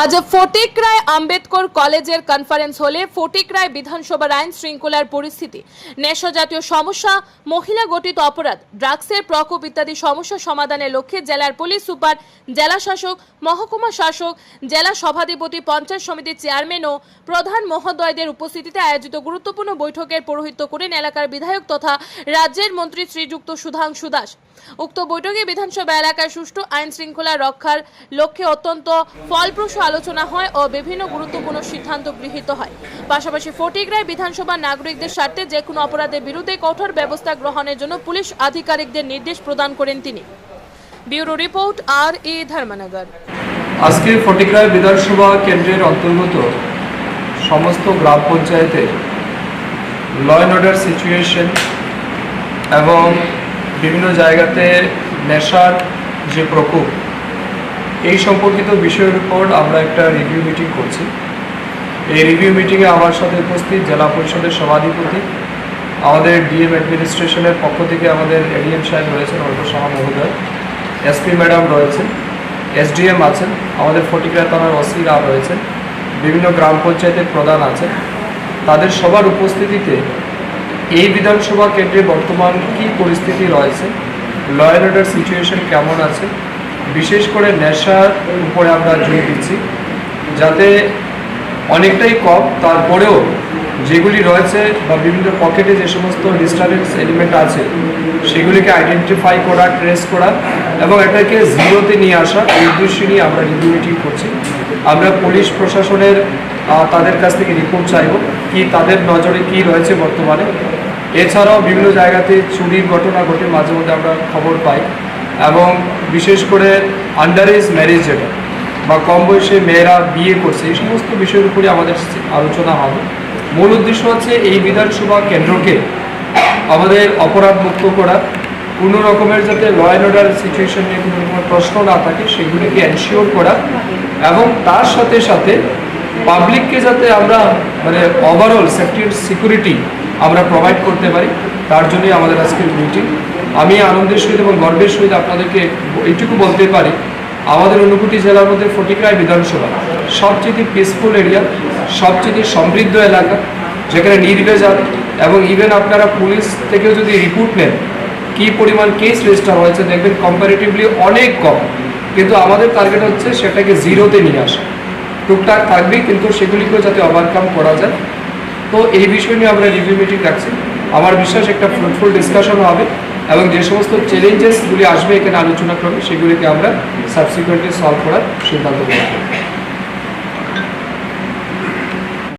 আজ ফটিক রায় আম্বেদকর কলেজের কনফারেন্স হলে ফটিক রায় বিধানসভার আইন শৃঙ্খলার পরিস্থিতি। নেশা জাতীয় সমস্যা, মহিলা গঠিত অপরাধ, ড্রাগসের প্রকোপ ইত্যাদি সমস্যা সমাধানের লক্ষ্যে জেলার পুলিশ সুপার, জেলা শাসক, মহকুমা শাসক, জেলা সভাধিপতি, পঞ্চায়েত সমিতির চেয়ারম্যান ও প্রধান মহোদয়দের উপস্থিতিতে আয়োজিত গুরুত্বপূর্ণ বৈঠকের পৌরোহিত্য করেন এলাকার বিধায়ক তথা রাজ্যের মন্ত্রী শ্রীযুক্ত সুধাংশু দাস। উক্ত বৈঠকে বিধানসভা এলাকায় সুষ্ঠু আইন শৃঙ্খলা রক্ষার লক্ষ্যে অত্যন্ত ফলপ্রসূ আলোচনা হয় ও বিভিন্ন গুরুত্বপূর্ণ সিদ্ধান্ত গৃহীত হয়। পাশাপাশি ফটিকরায় বিধানসভা নাগরিকদের স্বার্থে যে কোনো অপরাধের বিরুদ্ধে কঠোর ব্যবস্থা গ্রহণের জন্য পুলিশ আধিকারিকদের নির্দেশ প্রদান করেন তিনি। ব্যুরো রিপোর্ট আর এ ধর্মনগর। আজকে ফটিকরায় বিধানসভা কেন্দ্রের অন্তর্গত সমস্ত গ্রাম পঞ্চায়েতে ল অ্যান্ড অর্ডার সিচুয়েশন এবং বিভিন্ন জায়গাতে নেশার যে প্রকোপ এই সম্পর্কিত বিষয়ের উপর আমরা একটা রিভিউ মিটিং করছি। এই রিভিউ মিটিংয়ে আমার সাথে উপস্থিত জেলা পরিষদের সভাধিপতি, আমাদের ডিএম অ্যাডমিনিস্ট্রেশনের পক্ষ থেকে আমাদের এডিএম সাহেব রয়েছেন, অল্প সাহা মহোদয়। এসপি ম্যাডাম রয়েছেন এসডিএম আছেন, আমাদের ফটিকরা থানার ওসিরা রয়েছেন, বিভিন্ন গ্রাম পঞ্চায়েতের প্রধান আছেন। তাদের সবার উপস্থিতিতে এই বিধানসভা কেন্দ্রে বর্তমান কী পরিস্থিতি রয়েছে ল অ্যান্ড অর্ডার সিচুয়েশন কেমন আছে বিশেষ করে নেশার উপরে আমরা জোর দিচ্ছি, যাতে অনেকটাই কম, তারপরেও যেগুলি রয়েছে বা বিভিন্ন পকেটে যে সমস্ত ডিস্টার্বেন্স এলিমেন্ট আছে, সেগুলিকে আইডেন্টিফাই করা ট্রেস করা এবং এটাকে জিরোতে নিয়ে আসা, এই উদ্দেশ্য নিয়ে আমরা রিভিউ মিটিং করছি। আমরা পুলিশ প্রশাসনের তাদের কাছ থেকে রিপোর্ট চাইব, কি তাদের নজরে কি রয়েছে বর্তমানে। এছাড়াও বিভিন্ন জায়গাতে চুরির ঘটনা ঘটে, মাঝে মধ্যে আমরা খবর পাই। এবং বিশেষ করে আন্ডার এজ ম্যারেজ যেটা বা কম বয়সে মেয়েরা বিয়ে করছে, এই সমস্ত বিষয়ের উপরে আমাদের আলোচনা হবে। মূল উদ্দেশ্য হচ্ছে এই বিধানসভা কেন্দ্রকে আমাদের অপরাধ মুক্ত করা কোনো রকমের যাতে ল অ্যান্ড অর্ডার সিচুয়েশন নিয়ে কোনো রকমের প্রশ্ন না থাকে, সেগুলিকে এনশিওর করা এবং তার সাথে সাথে পাবলিককে যাতে আমরা মানে ওভারঅল সেফটি সিকিউরিটি আমরা প্রোভাইড করতে পারি, তার জন্যই আমাদের আজকের মিটিং আমি আনন্দের সহিত এবং গর্বের সহিত আপনাদেরকে এইটুকু বলতে পারি, আমাদের ঊনকোটি জেলার মধ্যে ফটিকরায় বিধানসভা। সবচেয়ে পিসফুল এরিয়া সবচেয়ে সমৃদ্ধ এলাকা, যেখানে নির্ভেজাল এবং ইভেন আপনারা পুলিশ থেকেও যদি রিপোর্ট নেন, কী পরিমাণ কেস রেজিস্টার হয়েছে দেখবেন কম্পারেটিভলি অনেক কম। কিন্তু আমাদের টার্গেট হচ্ছে সেটাকে জিরোতে নিয়ে আসা। টুকটাক থাকবেই, কিন্তু সেগুলিকেও যাতে ওভারকাম করা যায়। তো এই বিষয় নিয়ে আমরা রিভিউ মিটিং রাখছি। আমার বিশ্বাস একটা ফ্রুটফুল ডিসকাশন হবে এবং যে সমস্ত চ্যালেঞ্জেসগুলি আসবে এখানে আলোচনা ক্রমে সেগুলিকে আমরা সাবসিকুয়েন্টলি সলভ করার সিদ্ধান্ত করব